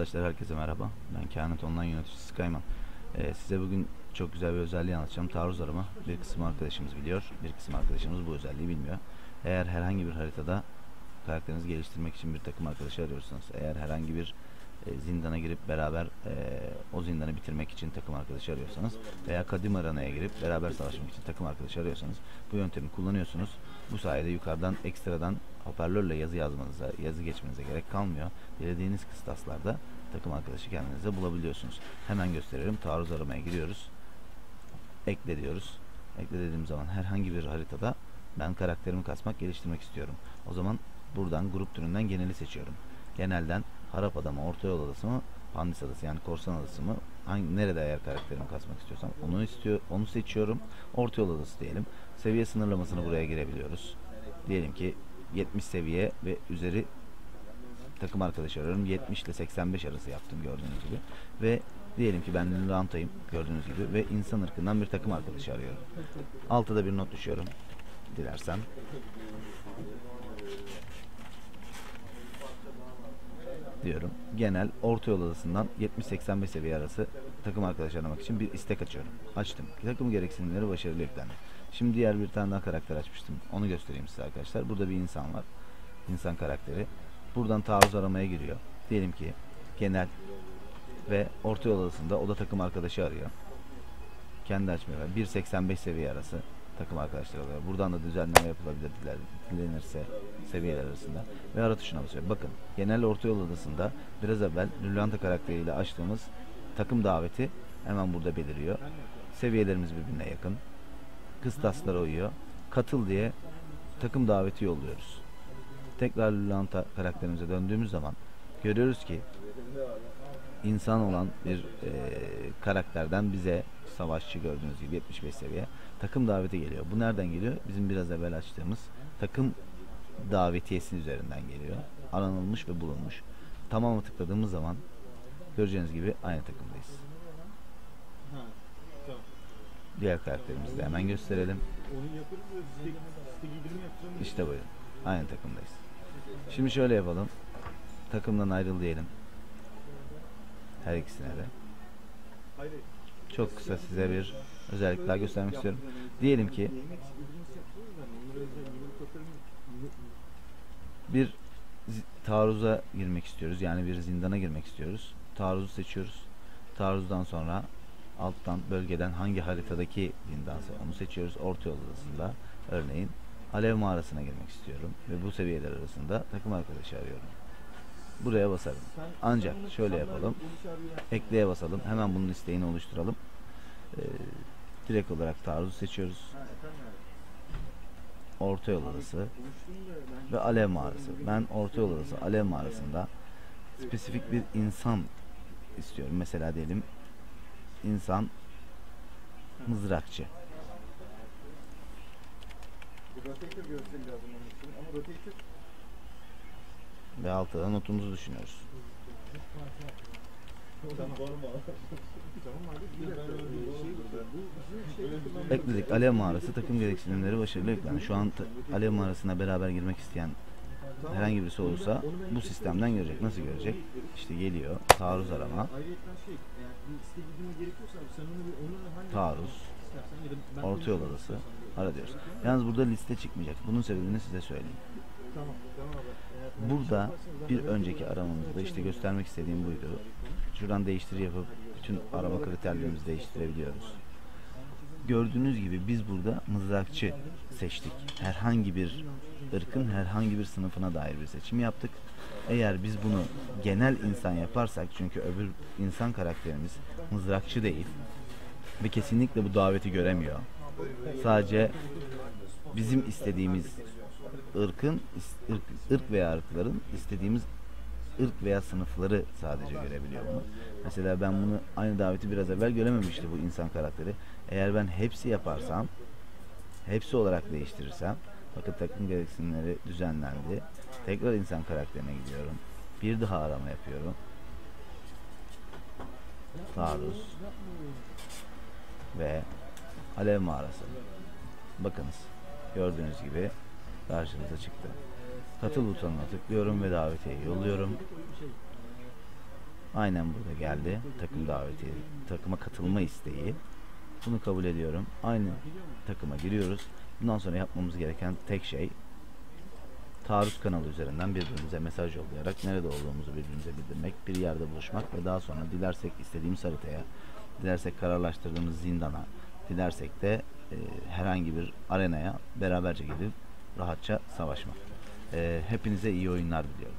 Arkadaşlar herkese merhaba. Ben Kehanet Online yöneticisi Skyman. Ee, size bugün çok güzel bir özelliği anlatacağım. Taarruz arama. Bir kısım arkadaşımız biliyor, bir kısım arkadaşımız bu özelliği bilmiyor. Eğer herhangi bir haritada karakterinizi geliştirmek için bir takım arkadaşı arıyorsanız, eğer herhangi bir e, zindana girip beraber e, o zindanı bitirmek için takım arkadaşı arıyorsanız veya kadim aranaya girip beraber savaşmak için takım arkadaşı arıyorsanız bu yöntemi kullanıyorsunuz. Bu sayede yukarıdan ekstradan hoparlörle yazı yazmanıza, yazı geçmenize gerek kalmıyor. Dilediğiniz kıstaslarda takım arkadaşı kendinize bulabiliyorsunuz. Hemen gösterelim. Taarruz aramaya giriyoruz. Ekle diyoruz. Ekle dediğim zaman herhangi bir haritada ben karakterimi kasmak, geliştirmek istiyorum. O zaman buradan grup türünden geneli seçiyorum. Genelden harap adamı, orta yol adası mı, pandis adası yani korsan adası mı, hangi, nerede eğer karakterimi kasmak istiyorsam onu istiyor, onu seçiyorum. Orta yol adası diyelim. Seviye sınırlamasını buraya girebiliyoruz. Diyelim ki 70 seviye ve üzeri takım arkadaşı arıyorum. 70 ile 85 arası yaptım gördüğünüz gibi. Ve diyelim ki ben Lanta'yım gördüğünüz gibi ve insan ırkından bir takım arkadaşı arıyorum. Altıda bir not düşüyorum. Dilersen. Diyorum. Genel orta yol adasından 70-85 seviye arası takım arkadaş aramak için bir istek açıyorum. Açtım. Takım gereksinimleri başarılı yüklendi. Şimdi diğer bir tane daha karakter açmıştım. Onu göstereyim size arkadaşlar. Burada bir insan var. İnsan karakteri. Buradan taarruz aramaya giriyor. Diyelim ki genel ve orta yol adasında o da takım arkadaşı arıyor. Kendi açmıyor. 1.85 seviye arası takım arkadaşları oluyor. Buradan da düzenleme yapılabilir dilenirse seviyeler arasında. Ve ara tuşuna basıyor. Bakın genel orta yol adasında biraz evvel Lülanta karakteriyle açtığımız takım daveti hemen burada beliriyor. Seviyelerimiz birbirine yakın. Kıstaslara uyuyor. Katıl diye takım daveti yolluyoruz. Tekrar Lülanta karakterimize döndüğümüz zaman görüyoruz ki insan olan bir e, karakterden bize savaşçı gördüğünüz gibi 75 seviye takım daveti geliyor. Bu nereden geliyor? Bizim biraz evvel açtığımız takım davetiyesi üzerinden geliyor. Aranılmış ve bulunmuş. Tamamı tıkladığımız zaman göreceğiniz gibi aynı takımdayız. Diğer karakterimizi de hemen gösterelim. İşte buyurun. Aynı takımdayız. Şimdi şöyle yapalım. Takımdan ayrıl diyelim. Her ikisine de. Çok kısa size bir özellik daha göstermek istiyorum. Diyelim ki bir taarruza girmek istiyoruz. Yani bir zindana girmek istiyoruz. Taarruzu seçiyoruz. Taarruzdan sonra alttan bölgeden hangi haritadaki zindansa onu seçiyoruz. Orta yol arasında örneğin Alev mağarasına girmek istiyorum ve bu seviyeler arasında takım arkadaşı arıyorum. Buraya basarım. Ancak şöyle yapalım. Ekleye basalım. Hemen bunun isteğini oluşturalım. Ee, direkt olarak taarruzu seçiyoruz. Orta yol ben- ve Alev mağarası. Ben orta yol adası Alev mağarasında spesifik bir insan istiyorum. Mesela diyelim insan mızrakçı. Rotator görseli lazım onun için. Ama rotator Ve altta notumuzu düşünüyoruz. Ekledik. Alev mağarası takım gereksinimleri başarılı yüklendi. Şu an Alev mağarasına beraber girmek isteyen herhangi birisi olursa bu sistemden görecek. Nasıl görecek? İşte geliyor. Taarruz arama. Taarruz. Orta yol adası. Ara diyoruz. Yalnız burada liste çıkmayacak. Bunun sebebini size söyleyeyim. Tamam, Burada bir önceki aramamızda işte göstermek istediğim buydu. Şuradan değiştir yapıp bütün arama kriterlerimizi değiştirebiliyoruz. Gördüğünüz gibi biz burada mızrakçı seçtik. Herhangi bir ırkın herhangi bir sınıfına dair bir seçim yaptık. Eğer biz bunu genel insan yaparsak çünkü öbür insan karakterimiz mızrakçı değil ve kesinlikle bu daveti göremiyor. Sadece bizim istediğimiz ırkın ırk, ırk veya ırkların istediğimiz ırk veya sınıfları sadece görebiliyor bunu. Mesela ben bunu aynı daveti biraz evvel görememişti bu insan karakteri. Eğer ben hepsi yaparsam, hepsi olarak değiştirirsem, bakın takım gereksinimleri düzenlendi. Tekrar insan karakterine gidiyorum. Bir daha arama yapıyorum. Taarruz ve Alev Mağarası. Bakınız gördüğünüz gibi karşınıza çıktı. Katıl butonuna tıklıyorum ve davetiye yolluyorum. Aynen burada geldi. Takım daveti, takıma katılma isteği. Bunu kabul ediyorum. Aynı takıma giriyoruz. Bundan sonra yapmamız gereken tek şey taarruz kanalı üzerinden birbirimize mesaj yollayarak nerede olduğumuzu birbirimize bildirmek, bir yerde buluşmak ve daha sonra dilersek istediğimiz haritaya, dilersek kararlaştırdığımız zindana, dilersek de e, herhangi bir arenaya beraberce gidip rahatça savaşmak. E, hepinize iyi oyunlar diliyorum.